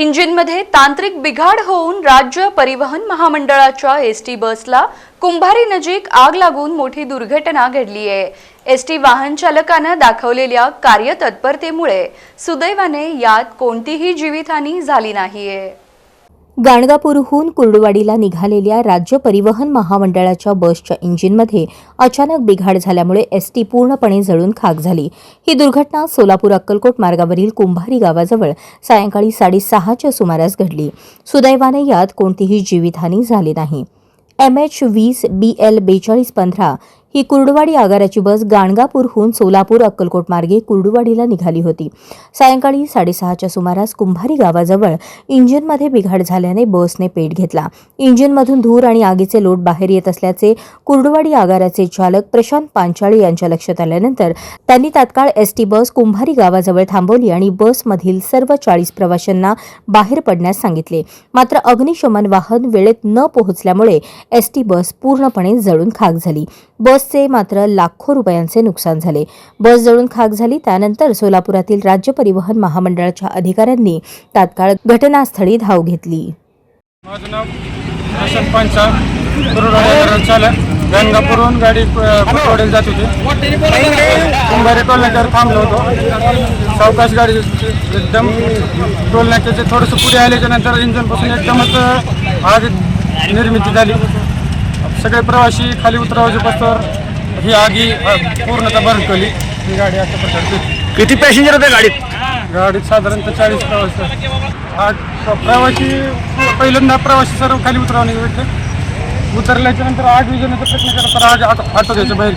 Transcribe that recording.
इंजिनमध्ये तांत्रिक बिघाड होऊन राज्य परिवहन महामंडळाच्या एस टी बसला कुंभारी नजीक आग लागून मोठी दुर्घटना घडली आहे. एस टी वाहन चालकानं दाखवलेल्या कार्यतत्परतेमुळे सुदैवाने यात कोणतीही जीवितहानी झाली नाहीये. गाणगापूरहून कुर्डुवाडीला निघालेल्या राज्य परिवहन महामंडळाच्या बसच्या इंजिनमध्ये अचानक बिघाड झाल्यामुळे एस टी पूर्णपणे जळून खाक झाली. ही दुर्घटना सोलापूर अक्कलकोट मार्गावरील कुंभारी गावाजवळ सायंकाळी साडेसहाच्या सुमारास घडली. सुदैवाने यात कोणतीही जीवितहानी झाली नाही. एम एच वीस बी एल बेचाळीस पंधरा ही कुर्डुवाडी आगाराची बस गाणगापूरहून सोलापूर अक्कलकोट मार्गे कुर्डुवाडीला निघाली होती. सायंकाळी साडेसहाच्या सुमारास कुंभारी गावाजवळ इंजिनमध्ये बिघाड झाल्याने बसने पेट घेतला. इंजिनमधून धूर आणि आगीचे लोट बाहेर येत असल्याचे कुर्डुवाडी आगाराचे चालक प्रशांत पांचाळे यांच्या लक्षात आल्यानंतर त्यांनी तात्काळ एस टी बस कुंभारी गावाजवळ थांबवली आणि बसमधील सर्व चाळीस प्रवाशांना बाहेर पडण्यास सांगितले. मात्र अग्निशमन वाहन वेळेत न पोहोचल्यामुळे एस टी बस पूर्णपणे जळून खाक झाली. बस बसचे मात्र लाखो रुपयांचे नुकसान झाले. बस जळून खाक झाली. त्यानंतर सोलापुरातील राज्य परिवहन महामंडळाच्या अधिकाऱ्यांनी तात्काळ घटनास्थळी धाव घेतली. माझं नाव प्रशांत पांचा चालक गंगापूरहून गाडी कुरुडवाडीला जात होती. कुंभारे टोल नाक्यावर थांबलो होतो. सावकाश गाडी एकदम टोल नाक्याचे थोडंसं पुढे आल्याच्यानंतर इंजनपासून एकदमच आग निर्मिती झाली. सगळे प्रवासी खाली उतरावाजेपासून ही आगी अ, पूर्णतः भरकली ही गाडी अशा प्रकारची होती. किती पॅसेंजर होते गाडीत गाडीत साधारणतः चाळीस प्रवासी आठ प्रवासी पहिल्यांदा प्रवासी सर्व खाली उतरवणे भेटले उतरल्याच्या नंतर आग विजवण्याचा प्रयत्न करत तर आग आट- आटोक्याच्या बाहेर.